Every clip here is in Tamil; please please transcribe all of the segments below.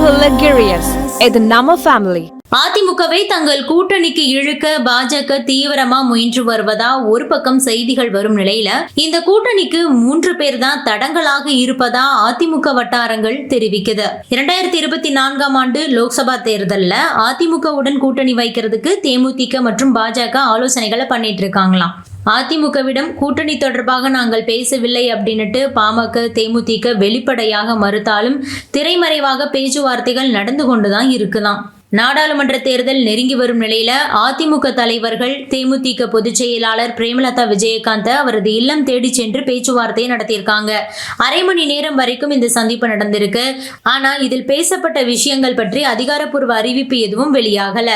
இது நம்ம ஃபேமிலி அதிமுகவை தங்கள் கூட்டணிக்கு இழுக்க பாஜக தீவிரமா முயன்று வருவதா ஒரு பக்கம் செய்திகள் வரும் நிலையில இந்த கூட்டணிக்கு மூன்று பேர் தான் தடங்களாக இருப்பதா அதிமுக வட்டாரங்கள் தெரிவிக்குது. இரண்டாயிரத்தி இருபத்தி நான்காம் ஆண்டு லோக்சபா தேர்தல்ல அதிமுகவுடன் கூட்டணி வைக்கிறதுக்கு தேமுதிக மற்றும் பாஜக ஆலோசனைகளை பண்ணிட்டு இருக்காங்களாம். அதிமுகவிடம் கூட்டணி தொடர்பாக நாங்கள் பேசவில்லை அப்படின்னுட்டு பாமக தேமுதிக வெளிப்படையாக மறுத்தாலும் திரைமறைவாக பேச்சுவார்த்தைகள் நடந்து கொண்டுதான் இருக்குதாம் நாடாளுமன்ற தேர்தல் நெருங்கி வரும் நிலையில அதிமுக தலைவர்கள் தேமுதிக பொதுச் செயலாளர் பிரேமலதா விஜயகாந்த் அவரது இல்லம் தேடி சென்று பேச்சுவார்த்தை நடத்தியிருக்காங்க. அரை மணி நேரம் வரைக்கும் இந்த சந்திப்பு நடந்திருக்கு. ஆனா இதில் பேசப்பட்ட விஷயங்கள் பற்றி அதிகாரப்பூர்வ அறிவிப்பு எதுவும் வெளியாகல.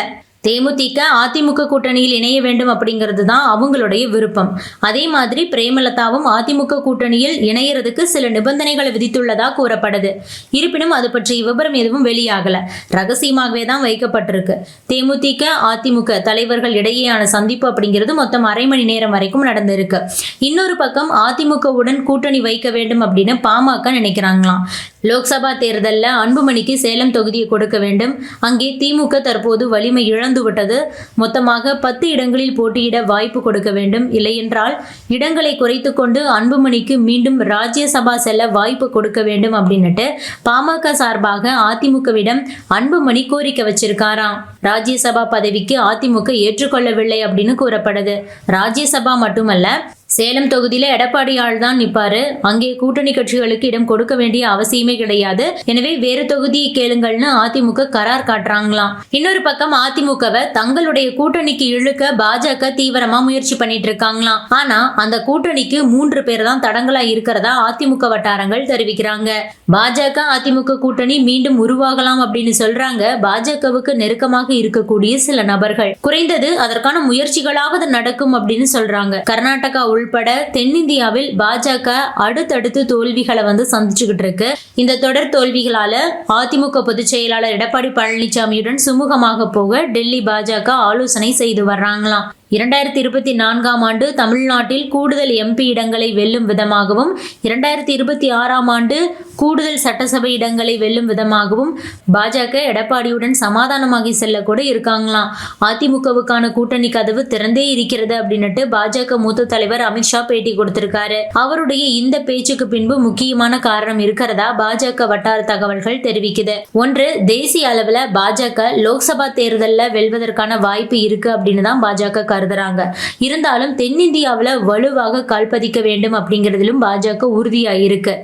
தேமுதிக அதிமுக கூட்டணியில் இணைய வேண்டும் அப்படிங்கிறது தான் அவங்களுடைய விருப்பம். அதே மாதிரி பிரேமலதாவும் அதிமுக கூட்டணியில் இணையறதுக்கு சில நிபந்தனைகளை விதித்துள்ளதா கூறப்படுது. இருப்பினும் அது பற்றிய விவரம் எதுவும் வெளியாகல. ரகசியமாகவே தான் வைக்கப்பட்டிருக்கு. தேமுதிக அதிமுக தலைவர்கள் இடையேயான சந்திப்பு அப்படிங்கிறது மொத்தம் அரை மணி நேரம் வரைக்கும் நடந்திருக்கு. இன்னொரு பக்கம் அதிமுகவுடன் கூட்டணி வைக்க வேண்டும் அப்படின்னு பாமக நினைக்கிறாங்களாம். லோக்சபா தேர்தலில் அன்புமணிக்கு சேலம் தொகுதியை கொடுக்க வேண்டும். அங்கே திமுக தற்போது வலிமை இழந்து விட்டது மொத்தமாக பத்து இடங்களில் போட்டியிட வாய்ப்பு கொடுக்க வேண்டும். இல்லையென்றால் இடங்களை குறைத்து கொண்டு அன்புமணிக்கு மீண்டும் ராஜ்யசபா செல்ல வாய்ப்பு கொடுக்க வேண்டும் அப்படின்னுட்டு பாமக சார்பாக அதிமுகவிடம் அன்புமணி கோரிக்கை வச்சிருக்காராம் ராஜ்யசபா பதவிக்கு அதிமுக ஏற்றுக்கொள்ளவில்லை அப்படின்னு கூறப்படுது. ராஜ்யசபா மட்டுமல்ல சேலம் தொகுதியில எடப்பாடியால் தான் நிப்பாரு. அங்கே கூட்டணி கட்சிகளுக்கு இடம் கொடுக்க வேண்டிய அவசியமே கிடையாது. எனவே வேறு தொகுதியை கேளுங்கள்னு அதிமுக கரார் காட்டுறாங்களாம். இன்னொரு பக்கம் அதிமுகவை தங்களுடைய கூட்டணிக்கு இழுக்க பாஜக தீவிரமா முயற்சி பண்ணிட்டு இருக்காங்களாம். ஆனா அந்த கூட்டணிக்கு மூன்று பேர் தான் தடங்களா இருக்கிறதா அதிமுக வட்டாரங்கள் தெரிவிக்கிறாங்க. பாஜக அதிமுக கூட்டணி மீண்டும் உருவாகலாம் அப்படின்னு சொல்றாங்க. பாஜகவுக்கு நெருக்கமாக இருக்கக்கூடிய சில நபர்கள். குறைந்தது அதற்கான முயற்சிகளாவது நடக்கும் அப்படின்னு சொல்றாங்க. கர்நாடகா உள்பட தென்னிந்தியாவில் பாஜக அடுத்தடுத்து தோல்விகளை வந்து சந்திச்சுக்கிட்டு இருக்கு. இந்த தொடர் தோல்விகளால அதிமுக பொதுச் செயலாளர் எடப்பாடி பழனிசாமியுடன் சுமூகமாக போக டெல்லி பாஜக ஆலோசனை செய்து வர்றாங்களாம். இரண்டாயிரத்தி இருபத்தி நான்காம் ஆண்டு தமிழ்நாட்டில் கூடுதல் எம்பி இடங்களை வெல்லும் விதமாகவும் இரண்டாயிரத்தி இருபத்தி ஆறாம் ஆண்டு கூடுதல் சட்டசபை இடங்களை வெல்லும் விதமாகவும் பாஜக எடப்பாடியுடன் சமாதானமாகி செல்ல கூட இருக்காங்களாம். அதிமுகவுக்கான கூட்டணி கதவு திறந்தே இருக்கிறது அப்படின்னுட்டு பாஜக மூத்த தலைவர் அமித்ஷா பேட்டி கொடுத்திருக்காரு. அவருடைய இந்த பேச்சுக்கு பின்பு முக்கியமான காரணம் இருக்கிறதா பாஜக வட்டார தகவல்கள் தெரிவிக்குது. ஒன்று தேசிய அளவில் பாஜக லோக்சபா தேர்தலில் வெல்வதற்கான வாய்ப்பு இருக்கு அப்படின்னு தான் பாஜக கருதுறாங்க. இருந்தாலும் தென்னிந்தியாவில் வலுவாக கால்பதிக்க வேண்டும் அப்படிங்கிறதிலும் பாஜக உறுதியா இருக்கு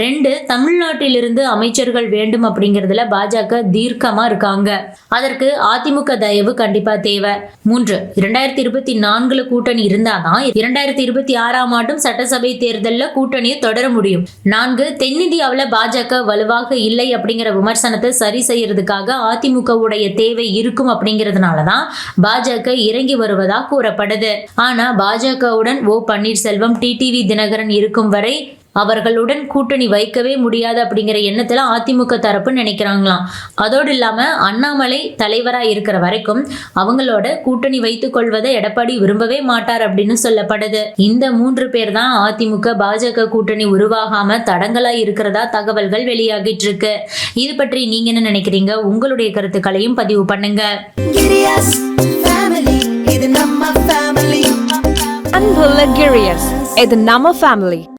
ரெண்டு தமிழ்நாட்டிலிருந்து அமைச்சர்கள் வேண்டும் அப்படிங்கிறதுல பாஜக தீர்க்கமா இருக்காங்க. அதற்கு அதிமுக தயவு கண்டிப்பா தேவை. மூன்று இரண்டாயிரத்தி இருபத்தி நான்குல கூட்டணி இருந்தாதான் இரண்டாயிரத்தி இருபத்தி ஆறாம் ஆண்டும் சட்டசபை தேர்தலில் கூட்டணியை தொடர முடியும். நான்கு தென்னிந்தியாவில் பாஜக வலுவாக இல்லை அப்படிங்கிற விமர்சனத்தை சரி செய்யறதுக்காக அதிமுகவுடைய தேவை இருக்கும் அப்படிங்கிறதுனாலதான் பாஜக இறங்கி வருவதா கூறப்படுது. ஆனா பாஜகவுடன் ஓ பன்னீர்செல்வம் டிடிவி தினகரன் இருக்கும் வரை அவர்களுடன் கூட்டணி வைக்கவே முடியாது அப்படிங்கிற எண்ணத்துல அதிமுக தரப்பு நினைக்கிறாங்களாம். அதோடு இல்லாம அண்ணாமலை தலைவரா இருக்கிற வரைக்கும் அவங்களோட கூட்டணி வைத்துக் கொள்வதை எடப்பாடி விரும்பவே மாட்டார் அப்படின்னு சொல்லப்படுது. இந்த மூன்று பேர் தான் அதிமுக பாஜக கூட்டணி உருவாகாம தடங்களா இருக்கிறதா தகவல்கள் வெளியாகிட்டு இருக்கு. இது பற்றி நீங்க என்ன நினைக்கிறீங்க? உங்களுடைய கருத்துக்களையும் பதிவு பண்ணுங்க. இது நம்ம ஃபேமிலி அன்புள்ள கிரியஸ் இது நம்ம ஃபேமிலி